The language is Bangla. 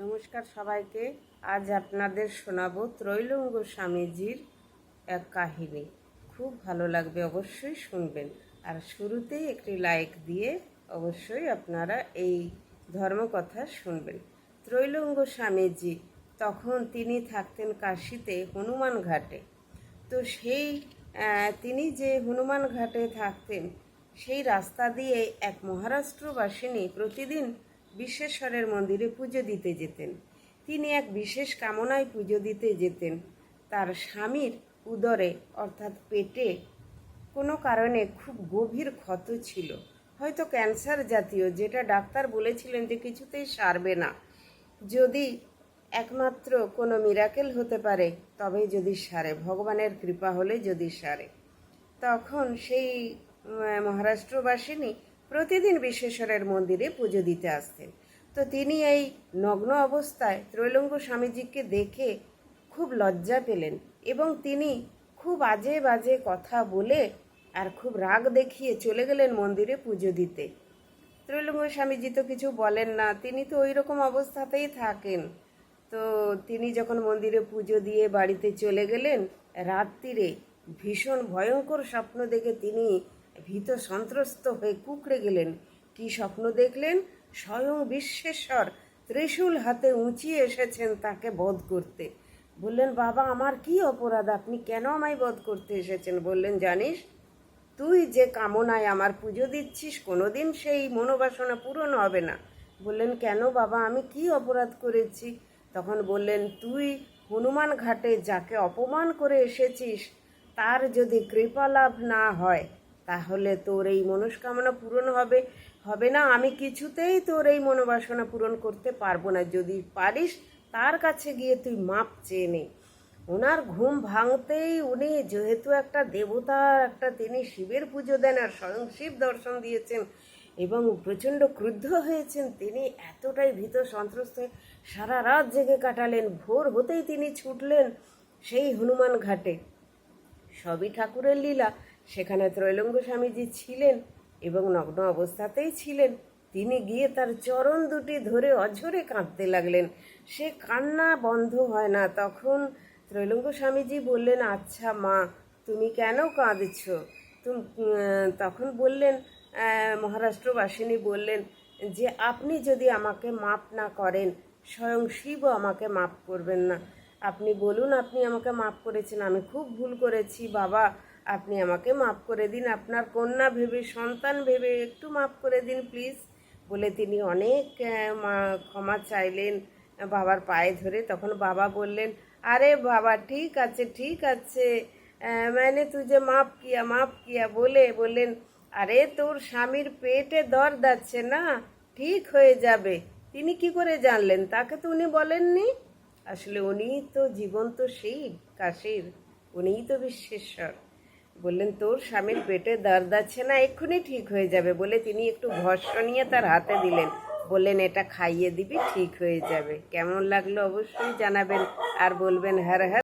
নমস্কার সবাইকে। আজ আপনাদের শোনাবো ত্রৈলঙ্গ স্বামীজির এক কাহিনী। খুব ভালো লাগবে অবশ্যই শুনবেন। আর শুরুতেই একটি লাইক দিয়ে অবশ্যই আপনারা এই ধর্মকথা শুনবেন। ত্রৈলঙ্গ স্বামীজি তখন তিনি থাকতেন কাশিতে হনুমান ঘাটে। তো সেই তিনি যে হনুমান ঘাটে থাকতেন, সেই রাস্তা দিয়ে এক মহারাষ্ট্রবাসিনী প্রতিদিন বিশ্বেশ্বরের মন্দিরে পুজো দিতে যেতেন। তিনি এক বিশেষ কামনায় পুজো দিতে যেতেন। তার স্বামীর উদরে, অর্থাৎ পেটে, কোনো কারণে খুব গভীর ক্ষত ছিল। হয়তো ক্যান্সার জাতীয়, যেটা ডাক্তার বলেছিলেন যে কিছুতেই সারবে না। যদি একমাত্র কোনো মিরাকেল হতে পারে, তবেই যদি সারে। ভগবানের কৃপা হলে যদি সারে। তখন সেই মহারাষ্ট্রবাসিনী প্রতিদিন বিশ্বেশ্বরের মন্দিরে পুজো দিতে আসতেন। তো তিনি এই নগ্ন অবস্থায় ত্রৈলঙ্গ স্বামীজিকে দেখে খুব লজ্জা পেলেন এবং তিনি খুব আজে বাজে কথা বলে আর খুব রাগ দেখিয়ে চলে গেলেন মন্দিরে পুজো দিতে। ত্রৈলঙ্গ স্বামীজি তো কিছু বলেন না, তিনি তো ওই রকম অবস্থাতেই থাকেন। তো তিনি যখন মন্দিরে পুজো দিয়ে বাড়িতে চলে গেলেন, রাত্রিরে ভীষণ ভয়ঙ্কর স্বপ্ন দেখে তিনি ভীত সন্ত্রস্ত হয়ে কুকড়ে গেলেন। কি স্বপ্ন দেখলেন? স্বয়ং বিশ্বেশ্বর ত্রিশূল হাতে উঁচিয়ে এসেছেন তাকে বধ করতে। বললেন, বাবা, আমার কি অপরাধ? আপনি কেন আমায় বধ করতে এসেছেন? বললেন, জানিস, তুই যে কামনায় আমার পুজো দিচ্ছিস, কোনোদিন সেই মনোবাসনা পূরণ হবে না। বললেন, কেন বাবা, আমি কি অপরাধ করেছি? তখন বললেন, তুই হনুমান ঘাটে যাকে অপমান করে এসেছিস, তার যদি কৃপা লাভ না হয় তাহলে তোর এই মনস্কামনা পূরণ হবে। হবে না, আমি কিছুতেই তোর এই মনোবাসনা পূরণ করতে পারব না। যদি পারিস, তার কাছে গিয়ে তুই মাপ চেয়ে নে। ওনার ঘুম ভাঙতেই উনি যেহেতু একটা দেবতা, একটা তিনি শিবের পুজো দেন আর স্বয়ং শিব দর্শন দিয়েছেন এবং প্রচণ্ড ক্রুদ্ধ হয়েছেন, তিনি এতটাই ভীত সন্ত্রস্ত সারা রাত জেগে কাটালেন। ভোর হতেই তিনি ছুটলেন সেই হনুমান ঘাটে। সবই ঠাকুরের লীলা। সেখানে ত্রৈলঙ্গ স্বামীজি ছিলেন এবং নগ্ন অবস্থাতেই ছিলেন। তিনি গিয়ে তার চরণ দুটি ধরে অঝরে কাঁদতে লাগলেন। সে কান্না বন্ধ হয় না। তখন ত্রৈলঙ্গ স্বামীজি বললেন আচ্ছা মা, তুমি কেন কাঁদছ? তুম তখন বললেন মহারাষ্ট্রবাসিনী বললেন যে, আপনি যদি আমাকে মাপ না করেন, স্বয়ং শিবও আমাকে মাপ করবেন না। আপনি বলুন, আপনি আমাকে মাফ করেছেন, আমি খুব ভুল করেছি, বাবা। আপনি আমাকে মাফ করে দিন। আপনার কন্যা ভেবে, সন্তান ভেবে একটু মাফ করে দিন, প্লিজ। বলে তিনি অনেক ক্ষমা চাইলেন বাবার পায়ে ধরে। তখন বাবা বললেন, আরে বাবা, ঠিক আছে ঠিক আছে। মানে তুই যে মাফ কিয়া মাফ কিয়া বলে বললেন, আরে তোর স্বামীর পেটে দর্দ আছে না? ঠিক হয়ে যাবে। তিনি কি করে জানলেন? তাকে তো উনি বলেননি? আসলে উনি তো জীবন্ত শিব কাশির, উনিই তো বিশ্বেশ্বর। বললেন, তোর স্বামীর পেটে দর্দ আছে না? এক্ষুনি ঠিক হয়ে যাবে। বলে তিনি একটু ঘর্ষ নিয়ে তার হাতে দিলেন। বললেন, এটা খাইয়ে দিবি, ঠিক হয়ে যাবে। কেমন লাগল অবশ্যই জানাবেন। আর বলবেন হ্যাঁ হ্যার